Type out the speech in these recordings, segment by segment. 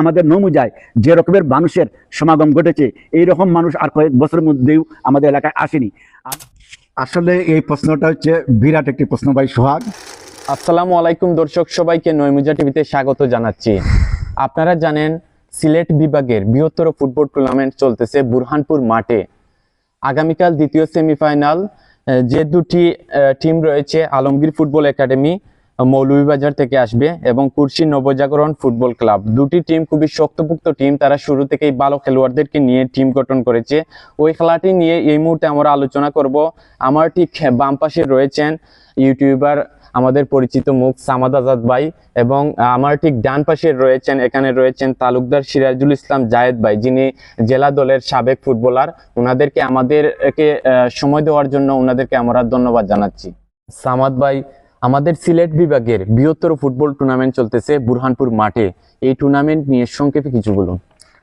আমাদের নমুজায় যে রকমের মানুষের সমাগম ঘটেছে এই রকম মানুষ আর কয়েক বছরের মধ্যেও আমাদের এলাকায় আসেনি। আসলে এই প্রশ্নটা হচ্ছে বিরাট একটি প্রশ্ন ভাই সোহাগ। আসসালামু আলাইকুম দর্শক সবাইকে নয়মুজা টিভিতে স্বাগত জানাচ্ছি। আপনারা জানেন সিলেট বিভাগের বৃহত্তর ফুটবল টুর্নামেন্ট চলতেছে বুরহানপুর মাঠে। আগামীকাল দ্বিতীয় সেমিফাইনাল যে দুটি টিম রয়েছে আলমগীর ফুটবল একাডেমি মৌলভীবাজার থেকে আসবে এবং কুর্শি নবজাগরণ ফুটবল ক্লাব। দুটি টিম খুবই শক্তপুক্ত টিম, তারা শুরু থেকেই ভালো খেলোয়াড়দেরকে নিয়ে টিম গঠন করেছে। ওই খেলাটি নিয়ে এই মুহূর্তে আমরা আলোচনা করব। আমার ঠিক বাম পাশে রয়েছেন ইউটিউবার, আমাদের পরিচিত মুখ সামাদ আজাদ ভাই এবং আমার ঠিক ডান পাশে রয়েছেন, এখানে রয়েছেন তালুকদার সিরাজুল ইসলাম জায়েদ ভাই, যিনি জেলা দলের সাবেক ফুটবলার। ওনাদেরকে আমাদেরকে সময় দেওয়ার জন্য ওনাদেরকে আমরা ধন্যবাদ জানাচ্ছি। সামাদ ভাই আমাদের সিলেট বিভাগের বৃহত্তর ফুটবল টুর্নামেন্ট চলতেছে বুরহানপুর মাঠে। এই টুর্নামেন্ট নিয়ে সংক্ষেপে কিছু বলুন।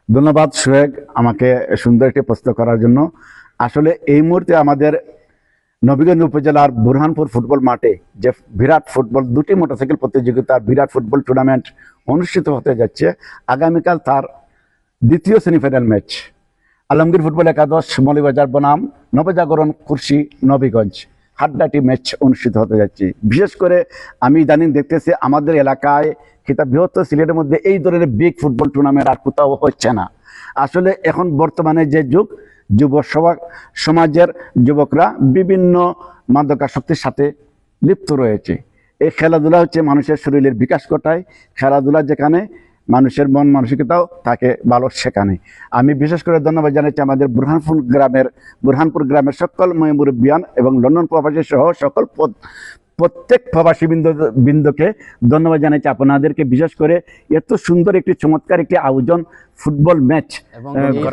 ধন্যবাদ, সোহেগ, আমাকে সুন্দর একটি প্রশ্ন করার জন্য। আসলে এই মুহূর্তে আমাদের নবীগঞ্জ উপজেলার বুরহানপুর ফুটবল মাঠে যে বিরাট ফুটবল, দুটি মোটরসাইকেল প্রতিযোগিতার বিরাট ফুটবল টুর্নামেন্ট অনুষ্ঠিত হতে যাচ্ছে। আগামীকাল তার দ্বিতীয় সেমিফাইনাল ম্যাচ। আলমগীর ফুটবল একাদশ, মলিবাজার বনাম, নবজাগরণ কুর্শি নবীগঞ্জ। হাড্ডাটি ম্যাচ অনুষ্ঠিত হতে যাচ্ছে। বিশেষ করে আমি ইদানিং দেখতেছি আমাদের এলাকায় কিতা বৃহত্তর সিলেটের মধ্যে এই ধরনের বিগ ফুটবল টুর্নামেন্ট আর কোথাও হচ্ছে না। আসলে এখন বর্তমানে যে যুগ, যুব সমাজের যুবকরা বিভিন্ন মাদকাসক্তির সাথে লিপ্ত রয়েছে। এই খেলাধুলা হচ্ছে মানুষের শরীরের বিকাশ ঘটায়। খেলাধুলা যেখানে মানুষের মন মানসিকতাও তাকে ভালো শেখানে। আমি বিশেষ করে ধন্যবাদ জানাচ্ছি আমাদের বুরহানপুর গ্রামের বুরহানপুর গ্রামের সকল মুরব্বিয়ান এবং লন্ডন প্রবাসী সহ সকল পদ- প্রত্যেক প্রবাসী বৃন্দ বৃন্দকে ধন্যবাদ জানাচ্ছি। আপনাদেরকে বিশেষ করে এত সুন্দর একটি চমৎকার একটি আয়োজন ফুটবল ম্যাচ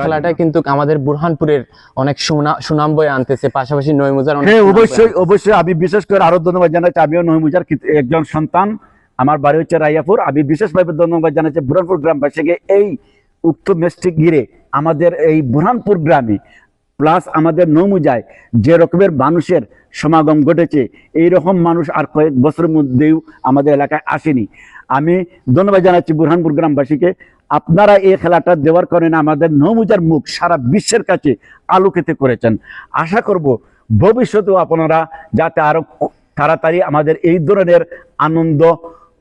খেলাটা কিন্তু আমাদের বুরহানপুরের অনেক সুনা- সুনাম বয়ে আনতেছে। পাশাপাশি নয়মুজার হ্যাঁ অবশ্যই অবশ্যই আমি বিশেষ করে আরও ধন্যবাদ জানাচ্ছি। আমিও নহিমুজার একজন সন্তান। আমার বাড়ি হচ্ছে রাইয়াপুর আমি বিশেষভাবে ধন্যবাদ জানাচ্ছি বুরহানপুর গ্রামবাসীকে এই উক্ত ম্যাচটি ঘিরে আমাদের এই বুরহানপুর গ্রামে প্লাস আমাদের নৌমুজায় যে রকমের মানুষের সমাগম ঘটেছে এই রকম মানুষ আর কয়েক বছরের মধ্যেও আমাদের এলাকায় আসেনি। আমি ধন্যবাদ জানাচ্ছি বুরহানপুর গ্রামবাসীকে আপনারা এই খেলাটা দেওয়ার কারণে আমাদের নৌমুজার মুখ সারা বিশ্বের কাছে আলোকিত করেছেন। আশা করব ভবিষ্যতেও আপনারা যাতে আরও তাড়াতাড়ি আমাদের এই ধরনের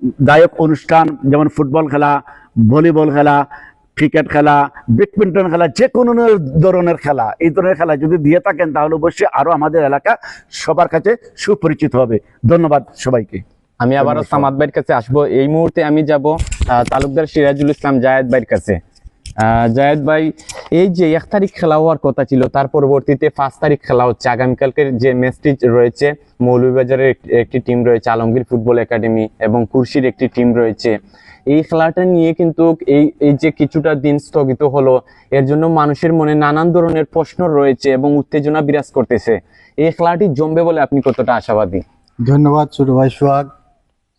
আনন্দদায়ক অনুষ্ঠান, যেমন ফুটবল খেলা, ভলিবল খেলা, ক্রিকেট খেলা, ব্যাডমিন্টন খেলা যে কোনো ধরনের খেলা, এই ধরনের খেলা যদি দিয়ে থাকেন, তাহলে অবশ্যই আরও আমাদের এলাকা সবার কাছে সুপরিচিত হবে। ধন্যবাদ সবাইকে। আমি আবারও সামাদ ভাইয়ের কাছে আসব। এই মুহূর্তে আমি যাব তালুকদার সিরাজুল ইসলাম জায়েদ ভাইয়ের কাছে। জায়েদ ভাই, এই যে এক তারিখ খেলা হওয়ার কথা ছিল, তার পরবর্তীতে পাঁচ তারিখ খেলা হচ্ছে। আগামীকালকের যে ম্যাচটি রয়েছে, মৌলভীবাজারের একটি- টিম রয়েছে, আলমগীর ফুটবল একাডেমি এবং কুর্শির একটি টিম রয়েছে। এই খেলাটা নিয়ে কিন্তু এই এই যে কিছুটা দিন স্থগিত হলো, এর জন্য মানুষের মনে নানান ধরনের প্রশ্ন রয়েছে এবং উত্তেজনা বিরাজ করতেছে। এই খেলাটি জমবে বলে আপনি কতটা আশাবাদী? ধন্যবাদ ছোট ভাই সোহাগ,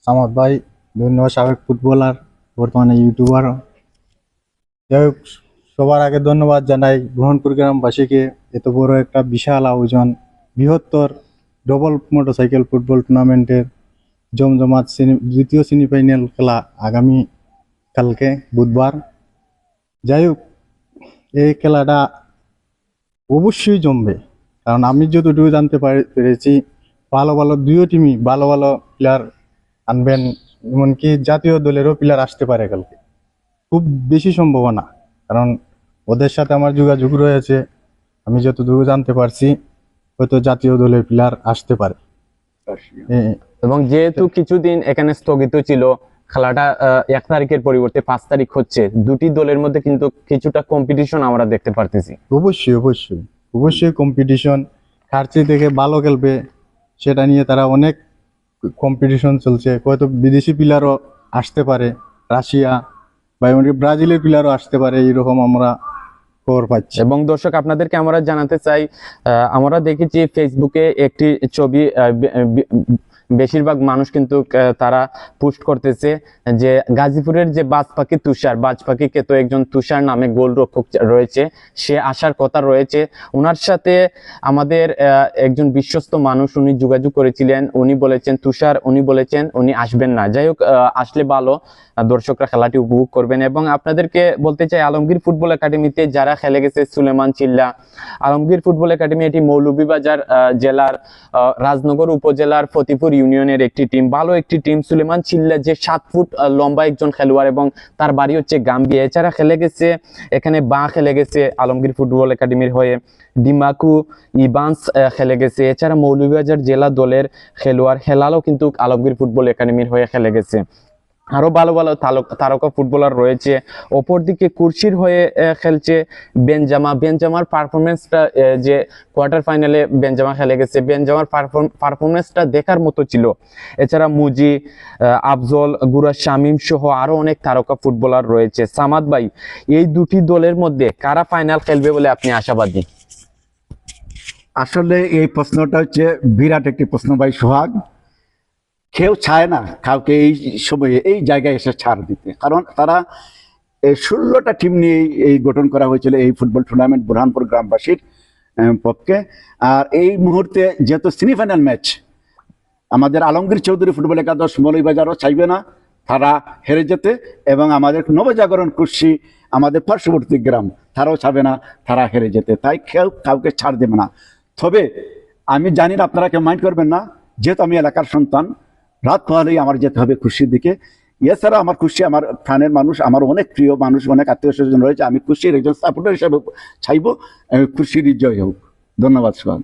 সামাদ ভাই, ধন্যবাদ সাবেক ফুটবলার বর্তমানে ইউটিউবার যাই হোক, সবার আগে ধন্যবাদ জানাই গ্রহণপুর গ্রামবাসীকে এত বড় একটা বিশাল আয়োজন, বৃহত্তর ডবল মোটরসাইকেল ফুটবল টুর্নামেন্টের জমজমাট দ্বিতীয় সেমিফাইনাল খেলা আগামী কালকে বুধবার। যাই হোক, এই খেলাটা অবশ্যই জমবে, কারণ আমি যতটুকু জানতে পারি- পেরেছি, ভালো ভালো দুইও টিমই ভালো ভালো প্লেয়ার আনবেন, এমনকি জাতীয় দলেরও প্লেয়ার আসতে পারে কালকে। খুব বেশি সম্ভাবনা। কারণ ওদের সাথে আমার যোগাযোগ রয়েছে। আমি যতটুকু জানতে পারছি হয়তো জাতীয় দলের প্লেয়ার আসতে পারে। এবং যেহেতু কিছুদিন এখানে স্থগিত ছিল খেলাটা এক তারিখের পরিবর্তে পাঁচ তারিখ হচ্ছে দুটি দলের মধ্যে কিন্তু কিছুটা কম্পিটিশন আমরা দেখতে পারতেছি। অবশ্যই অবশ্যই। অবশ্যই কম্পিটিশন কারচি থেকে ভালো খেলবে সেটা নিয়ে তারা অনেক কম্পিটিশন চলছে। হয়তো বিদেশি প্লেয়ারও আসতে পারে। রাশিয়া বা এমনকি ব্রাজিলের প্লেয়ারও আসতে পারে, এইরকম আমরা খবর পাচ্ছি। এবং দর্শক আপনাদেরকে আমরা জানাতে চাই আমরা দেখেছি ফেসবুকে একটি ছবি বেশিরভাগ মানুষ কিন্তু তারা পোস্ট করতেছে যে গাজীপুরের যে বাজ পাখি তুষার, বাজ পাখিকে তো একজন তুষার নামে গোলরক্ষক রয়েছে, সে আসার কথা রয়েছে। ওনার সাথে আমাদের একজন বিশ্বস্ত মানুষ উনি যোগাযোগ করেছিলেন, উনি বলেছেন, তুষার, উনি বলেছেন, উনি আসবেন না। যাই হোক আসলে ভালো দর্শকরা খেলাটি উপভোগ করবেন। এবং আপনাদেরকে বলতে চাই, আলমগীর ফুটবল একাডেমিতে যারা খেলে গেছে, সুলেমান চিল্লা, আলমগীর ফুটবল একাডেমি এটি মৌলভীবাজার জেলার রাজনগর উপজেলার ফতিপুর ইউনিয়নের একটি টিম ভালো একটি টিম সুলেমান চিল্লা যে সাত ফুট লম্বা একজন খেলোয়াড় এবং তার বাড়ি হচ্ছে গাম্বিয়া এছাড়া খেলে গেছে, এখানে বা খেলে গেছে আলমগীর ফুটবল একাডেমির হয়ে। ডিমাকু ইবান্স খেলে গেছে। এছাড়া মৌলভীবাজার জেলা দলের খেলোয়াড় হেলালও কিন্তু আলমগীর ফুটবল একাডেমির হয়ে খেলে গেছে। আরও ভালো ভালো তারকা ফুটবলার রয়েছে। অপরদিকে কুর্সির হয়ে খেলছে বেনজামা। বেনজামার পারফরমেন্সটা যে কোয়ার্টার ফাইনালে বেনজামা খেলে গেছে, বেনজামার পারফরমেন্সটা দেখার মতো ছিল। এছাড়া মুজি আফজল গুরা শামিম সহ আরও অনেক তারকা ফুটবলার রয়েছে। সামাদ ভাই, এই দুটি দলের মধ্যে কারা ফাইনাল খেলবে বলে আপনি আশাবাদী? আসলে এই প্রশ্নটা হচ্ছে বিরাট একটি প্রশ্ন ভাই সোহাগ। কেউ চায় না কাউকে এই সময়ে, এই জায়গায় এসে ছাড় দিতে। কারণ তারা এই ষোলোটা টিম নিয়ে এই গঠন করা হয়েছিল এই ফুটবল টুর্নামেন্ট বুরহানপুর গ্রামবাসীর পক্ষে। আর এই মুহূর্তে যেহেতু সেমিফাইনাল ম্যাচ আমাদের আলমগীর চৌধুরী ফুটবল একাদশ মৌলভীবাজারও চাইবে না তারা হেরে যেতে এবং আমাদের নবজাগরণ কুর্সি আমাদের পার্শ্ববর্তী গ্রাম, তারাও চাবে না তারা হেরে যেতে। তাই কেউ কাউকে ছাড় দেবে না। তবে আমি জানি না, আপনারা কেউ মাইন্ড করবেন না। যেহেতু আমি এলাকার সন্তান রাত পোহালেই আমার যেতে হবে খুশির দিকে। এছাড়া আমার খুশি আমার ফ্যানের মানুষ, আমার অনেক প্রিয় মানুষ, অনেক আত্মীয় স্বজন রয়েছে। আমি খুশির একজন সাপোর্টার হিসাবে ছাইব আমি খুশির জয় হোক। ধন্যবাদ সোহাগ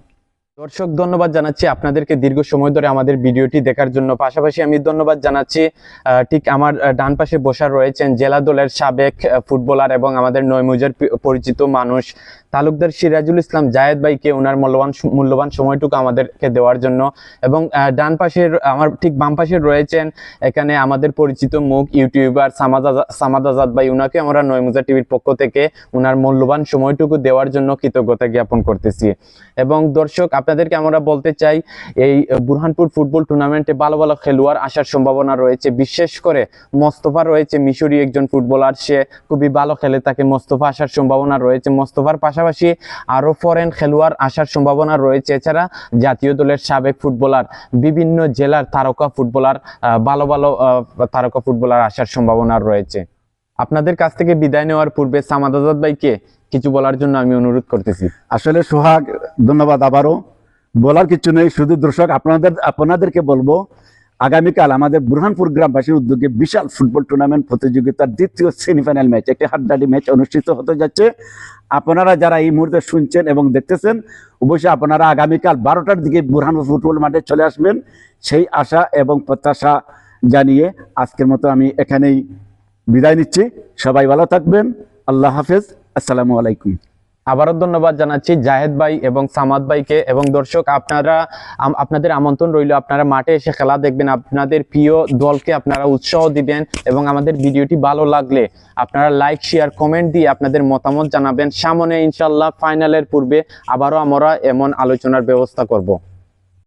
দর্শক, ধন্যবাদ জানাচ্ছি আপনাদেরকে দীর্ঘ সময় ধরে আমাদের ভিডিওটি দেখার জন্য। পাশাপাশি আমি ধন্যবাদ জানাচ্ছি ঠিক আমার ডান পাশে বসা রয়েছেন জেলা দলের সাবেক ফুটবলার এবং আমাদের নয়মুজার পি- পরিচিত মানুষ তালুকদার সিরাজুল ইসলাম জায়েদ ভাইকে ওনার মূল্যবান মূল্যবান সময়টুকু আমাদেরকে দেওয়ার জন্য এবং ডান পাশের, আমার ঠিক বাম পাশে রয়েছেন এখানে আমাদের পরিচিত মুখ ইউটিউবার সামাদ আজা- সামাদ আজাদ ভাই। উনাকে আমরা নৈমুজা টিভির পক্ষ থেকে ওনার মূল্যবান সময়টুকু দেওয়ার জন্য কৃতজ্ঞতা জ্ঞাপন করতেছি। এবং দর্শক আপনাদেরকে আমরা বলতে চাই, এই বুরহানপুর ফুটবল টুর্নামেন্টে ভালো ভালো খেলোয়াড় আসার সম্ভাবনা রয়েছে। বিশেষ করে মোস্তফা রয়েছে মিশরি একজন ফুটবলার। সে খুবই ভালো খেলে, তাকে মোস্তফা আসার সম্ভাবনা রয়েছে। মোস্তফার পাশাপাশি আরও ফরেন খেলোয়াড় আসার সম্ভাবনা রয়েছে। এছাড়া জাতীয় দলের সাবেক ফুটবলার, বিভিন্ন জেলার তারকা ফুটবলার ভালো ভালো তারকা ফুটবলার আসার সম্ভাবনা রয়েছে। আপনাদের কাছ থেকে বিদায় নেওয়ার পূর্বে সামাদ আজাদ ভাইকে কিছু বলার জন্য আমি অনুরোধ করতেছি। আসলে সোহাগ, ধন্যবাদ আবারও। বলার কিছু নেই। শুধু দর্শক, আপনাদের, আপনাদেরকে বলব, আগামীকাল আমাদের বুরহানপুর গ্রামবাসীর উদ্যোগে বিশাল ফুটবল টুর্নামেন্ট প্রতিযোগিতার দ্বিতীয় সেমিফাইনাল ম্যাচ একটি হাড্ডাডি ম্যাচ অনুষ্ঠিত হতে যাচ্ছে। আপনারা যারা এই মুহূর্তে শুনছেন এবং দেখতেছেন, অবশ্যই আপনারা আগামীকাল বারোটার দিকে বুরহানপুর ফুটবল মাঠে চলে আসবেন। সেই আশা এবং প্রত্যাশা জানিয়ে আজকের মতো আমি এখানেই বিদায় নিচ্ছি। সবাই ভালো থাকবেন। আল্লাহ হাফেজ। আসসালামু আলাইকুম। আবারও ধন্যবাদ জানাচ্ছি জাহেদ ভাই এবং সামাদ ভাইকে। এবং দর্শক, আপনারা আপনাদের আমন্ত্রণ রইল। আপনারা মাঠে এসে খেলা দেখবেন। আপনাদের প্রিয় দলকে আপনারা উৎসাহ দিবেন এবং আমাদের ভিডিওটি ভালো লাগলে আপনারা লাইক, শেয়ার, কমেন্ট দিয়ে আপনাদের মতামত জানাবেন। সামনে ইনশাল্লাহ ফাইনালের পূর্বে আবারও আমরা এমন আলোচনার ব্যবস্থা করব।